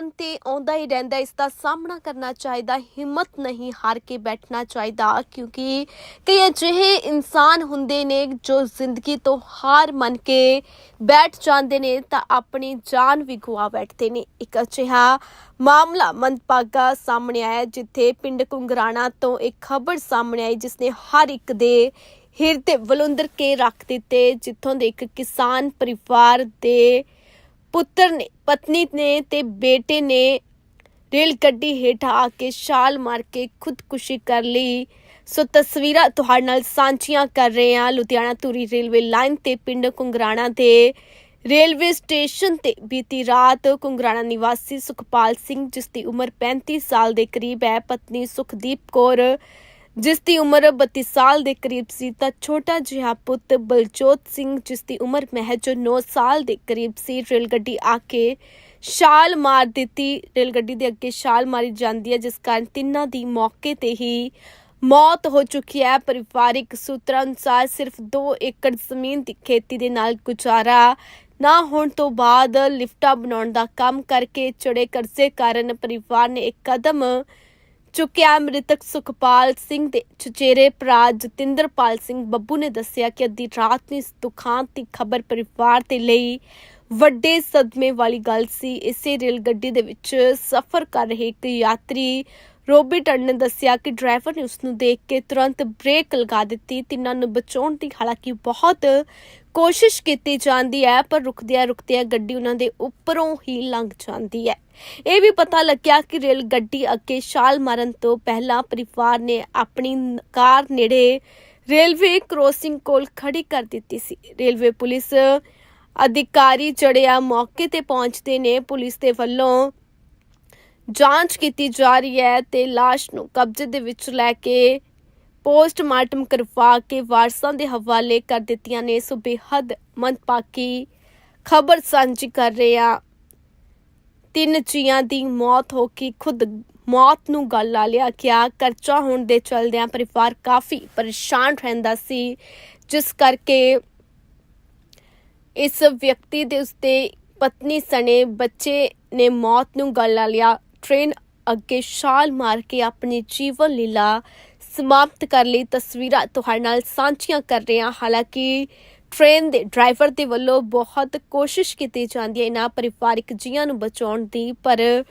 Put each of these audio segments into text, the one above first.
ਇਨਸਾਨ ਤੇ ਆਉਂਦਾ ਹੀ ਰਹਿੰਦਾ ਇਸ ਦਾ ਸਾਹਮਣਾ ਕਰਨਾ ਚਾਹੀਦਾ ਹਿੰਮਤ ਨਹੀਂ ਹਾਰ ਕੇ ਬੈਠਣਾ ਚਾਹੀਦਾ ਕਿਉਂਕਿ ਕਈ ਅਜਿਹੇ ਇਨਸਾਨ ਹੁੰਦੇ ਨੇ ਜੋ ਜ਼ਿੰਦਗੀ ਤੋਂ ਹਾਰ ਮੰਨ ਕੇ ਬੈਠ ਜਾਂਦੇ ਨੇ ਤਾਂ ਆਪਣੀ ਜਾਨ ਵੀ ਗਵਾ ਬੈਠਦੇ ਨੇ। ਇੱਕ ਅਜਿਹਾ ਮਾਮਲਾ ਮੰਦਭਾਗਾ ਸਾਹਮਣੇ ਆਇਆ ਹੈ, ਜਿੱਥੇ ਪਿੰਡ ਕੁੰਗਰਾਣਾ ਤੋਂ ਇੱਕ ਖਬਰ ਸਾਹਮਣੇ ਆਈ ਜਿਸ ਨੇ ਹਰ ਇੱਕ ਦੇ ਹਿਰਦੇ ਵਲੁੰਦਰ ਕੇ ਰੱਖ ਦਿੱਤੇ ਜਿੱਥੋਂ ਦੇ ਇੱਕ ਕਿਸਾਨ ਪਰਿਵਾਰ ਦੇ ਪੁੱਤਰ ਨੇ, ਪਤਨੀ ਨੇ ਤੇ ਬੇਟੇ ਨੇ ਰੇਲ ਗੱਡੀ ਹੇਠ ਆ ਕੇ ਛਾਲ ਮਾਰ ਕੇ ਖੁਦਕੁਸ਼ੀ ਕਰ ਲਈ। ਸੋ ਤਸਵੀਰਾਂ ਤੁਹਾਡੇ ਨਾਲ ਸਾਂਝੀਆਂ ਕਰ ਰਹੇ ਹਾਂ। ਲੁਧਿਆਣਾ ਧੂਰੀ ਰੇਲਵੇ ਲਾਈਨ ਤੇ ਪਿੰਡ ਕੁੰਗਰਾਣਾ ਦੇ ਰੇਲਵੇ ਸਟੇਸ਼ਨ ਤੇ ਬੀਤੀ ਰਾਤ ਕੁੰਗਰਾਣਾ ਨਿਵਾਸੀ ਸੁਖਪਾਲ ਸਿੰਘ, ਜਿਸ ਦੀ ਉਮਰ 35 ਸਾਲ ਦੇ ਕਰੀਬ ਹੈ, ਪਤਨੀ ਸੁਖਦੀਪ ਕੌਰ ਜਿਸ ਦੀ ਉਮਰ 32 ਸਾਲ ਦੇ ਕਰੀਬ ਸੀ, ਤਾਂ ਛੋਟਾ ਜਿਹਾ ਪੁੱਤ ਬਲਜੋਤ ਸਿੰਘ ਜਿਸ ਦੀ ਉਮਰ ਮਹਿਜ 9 ਸਾਲ ਦੇ ਕਰੀਬ ਸੀ ਰੇਲ ਗੱਡੀ ਆ ਕੇ ਛਾਲ ਮਾਰ ਦਿੱਤੀ। ਰੇਲ ਗੱਡੀ ਦੇ ਅੱਗੇ ਛਾਲ ਮਾਰੀ ਜਾਂਦੀ ਹੈ, ਜਿਸ ਕਾਰਨ ਤਿੰਨਾਂ ਦੀ ਮੌਕੇ ਤੇ ਹੀ ਮੌਤ ਹੋ ਚੁੱਕੀ ਹੈ। ਪਰਿਵਾਰਿਕ ਸੂਤਰਾਂ ਅਨੁਸਾਰ ਸਿਰਫ 2 ਏਕੜ ਜ਼ਮੀਨ ਦੀ ਖੇਤੀ ਦੇ ਨਾਲ ਗੁਜ਼ਾਰਾ ਨਾ ਹੋਣ ਤੋਂ ਬਾਅਦ ਲਿਫਟਾਂ ਬਣਾਉਣ ਦਾ ਕੰਮ ਕਰਕੇ ਚੜੇ ਕਰਜ਼ੇ ਕਾਰਨ ਪਰਿਵਾਰ ਨੇ ਇੱਕ ਕਦਮ ਚੁੱਕਿਆ ਮ੍ਰਿਤਕ ਸੁਖਪਾਲ ਸਿੰਘ ਦੇ ਚਚੇਰੇ ਭਰਾ ਜਤਿੰਦਰਪਾਲ ਸਿੰਘ ਬੱਬੂ ਨੇ ਦੱਸਿਆ ਕਿ ਅੱਧੀ ਰਾਤ ਨੂੰ ਇਸ ਦੁਖਾਂਤ ਦੀ ਖਬਰ ਪਰਿਵਾਰ ਦੇ ਲਈ ਵੱਡੇ ਸਦਮੇ ਵਾਲੀ ਗੱਲ ਸੀ। ਇਸੇ ਰੇਲ ਗੱਡੀ ਦੇ ਵਿੱਚ ਸਫ਼ਰ ਕਰ ਰਹੇ ਇੱਕ ਯਾਤਰੀ ਰੋਬਿਟ ਨੇ ਦੱਸਿਆ ਕਿ ਡਰਾਈਵਰ ਨੇ ਉਸ ਨੂੰ ਦੇਖ ਕੇ ਤੁਰੰਤ ਬ੍ਰੇਕ ਲਗਾ ਦਿੱਤੀ। ਤਿੰਨਾਂ ਨੂੰ ਬਚਾਉਣ ਦੀ ਹਾਲਾਂਕਿ ਬਹੁਤ ਕੋਸ਼ਿਸ਼ ਕੀਤੀ ਜਾਂਦੀ ਹੈ, ਪਰ ਰੁਕਦਿਆਂ ਰੁਕਦਿਆਂ ਗੱਡੀ ਉਹਨਾਂ ਦੇ ਉੱਪਰੋਂ ਹੀ ਲੰਘ ਜਾਂਦੀ ਹੈ। ਇਹ ਵੀ ਪਤਾ ਲੱਗਿਆ ਕਿ ਰੇਲ ਗੱਡੀ ਅੱਗੇ ਛਾਲ ਮਾਰਨ ਤੋਂ ਪਹਿਲਾਂ ਪਰਿਵਾਰ ਨੇ ਆਪਣੀ ਕਾਰ ਨੇੜੇ ਰੇਲਵੇ ਕ੍ਰੋਸਿੰਗ ਕੋਲ ਖੜੀ ਕਰ ਦਿੱਤੀ ਸੀ। ਰੇਲਵੇ ਪੁਲਿਸ ਅਧਿਕਾਰੀ ਜੜਿਆ ਮੌਕੇ ਤੇ ਪਹੁੰਚਦੇ ਨੇ ਪੁਲਿਸ ਦੇ ਵੱਲੋਂ। ਜਾਂਚ ਕੀਤੀ ਜਾ ਰਹੀ ਹੈ ਤੇ ਲਾਸ਼ ਨੂੰ ਕਬਜ਼ੇ ਦੇ ਵਿੱਚ ਲੈ ਕੇ ਪੋਸਟਮਾਰਟਮ ਕਰਵਾ ਕੇ ਵਾਰਸਾਂ ਦੇ ਹਵਾਲੇ ਕਰ ਦਿੱਤੀਆਂ ਨੇ। ਸੋ ਬੇਹੱਦ ਮੰਦਭਾਗੀ ਖਬਰ ਸਾਂਝੀ ਕਰ ਰਹੇ ਆ। ਤਿੰਨ ਜੀਆਂ ਦੀ ਮੌਤ ਹੋ ਕੇ ਖੁਦ ਮੌਤ ਨੂੰ ਗੱਲ ਲਾ ਲਿਆ ਗਿਆ। ਕਰਜ਼ਾ ਹੋਣ ਦੇ ਚਲਦਿਆਂ ਪਰਿਵਾਰ ਕਾਫੀ ਪਰੇਸ਼ਾਨ ਰਹਿੰਦਾ ਸੀ, ਜਿਸ ਕਰਕੇ ਇਸ ਵਿਅਕਤੀ ਦੇ ਉਸਤੇ ਪਤਨੀ ਸਣੇ ਬੱਚੇ ਨੇ ਮੌਤ ਨੂੰ ਗੱਲ ਲਿਆ। ਟ੍ਰੇਨ ਅੱਗੇ ਛਾਲ ਮਾਰ ਕੇ ਆਪਣੀ ਜੀਵਨ ਲੀਲਾ ਸਮਾਪਤ ਕਰ ਲਈ। ਤਸਵੀਰਾਂ ਤੁਹਾਡੇ ਨਾਲ ਸਾਂਝੀਆਂ ਕਰ ਰਹੇ ਹਾਂ। ਹਾਲਾਂਕਿ ਟ੍ਰੇਨ ਦੇ ਡਰਾਈਵਰ ਦੇ ਵੱਲੋਂ ਬਹੁਤ ਕੋਸ਼ਿਸ਼ ਕੀਤੀ ਜਾਂਦੀ ਹੈ ਇਹਨਾਂ ਪਰਿਵਾਰਿਕ ਜੀਆਂ ਨੂੰ ਬਚਾਉਣ ਦੀ, ਪਰ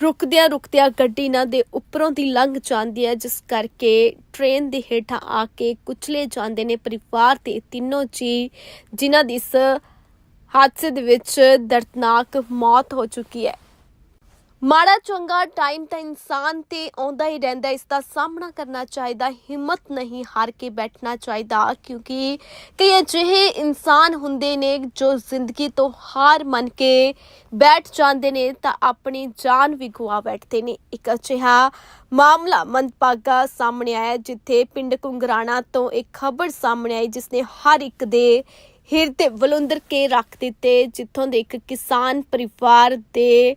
ਰੁਕਦਿਆਂ ਰੁਕਦਿਆਂ ਗੱਡੀ ਇਹਨਾਂ ਦੇ ਉੱਪਰੋਂ ਦੀ ਲੰਘ ਜਾਂਦੀ ਹੈ, ਜਿਸ ਕਰਕੇ ਟ੍ਰੇਨ ਦੇ ਹੇਠਾਂ ਆ ਕੇ ਕੁਚਲੇ ਜਾਂਦੇ ਨੇ ਪਰਿਵਾਰ ਦੇ ਤਿੰਨੋਂ ਜੀ, ਜਿਨ੍ਹਾਂ ਦੀ ਇਸ ਹਾਦਸੇ ਦੇ ਵਿੱਚ ਦਰਦਨਾਕ ਮੌਤ ਹੋ ਚੁੱਕੀ ਹੈ। ਮਾੜਾ, ਚੰਗਾ ਟਾਈਮ ਤਾਂ ਇਨਸਾਨ ਤੇ ਆਉਂਦਾ ਹੀ ਰਹਿੰਦਾ ਇਸ ਦਾ ਸਾਹਮਣਾ ਕਰਨਾ ਚਾਹੀਦਾ, ਹਿੰਮਤ ਨਹੀਂ ਹਾਰ ਕੇ ਬੈਠਣਾ ਚਾਹੀਦਾ, ਕਿਉਂਕਿ ਕਈ ਅਜਿਹੇ ਇਨਸਾਨ ਹੁੰਦੇ ਨੇ ਜੋ ਜ਼ਿੰਦਗੀ ਤੋਂ ਹਾਰ ਮੰਨ ਕੇ ਬੈਠ ਜਾਂਦੇ ਨੇ, ਤਾਂ ਆਪਣੀ ਜਾਨ ਵੀ ਗਵਾ ਬੈਠਦੇ ਨੇ। ਇੱਕ ਅਜਿਹਾ ਮਾਮਲਾ ਮੰਦਭਾਗਾ ਸਾਹਮਣੇ ਆਇਆ, ਜਿੱਥੇ ਪਿੰਡ ਕੁੰਗਰਾਣਾ ਤੋਂ ਇੱਕ ਖਬਰ ਸਾਹਮਣੇ ਆਈ ਜਿਸ ਨੇ ਹਰ ਇੱਕ ਦੇ ਹਿਰਦੇ ਵਲੁੰਦਰ ਕੇ ਰੱਖ ਦਿੱਤੇ, ਜਿੱਥੋਂ ਦੇ ਇੱਕ ਕਿਸਾਨ ਪਰਿਵਾਰ ਦੇ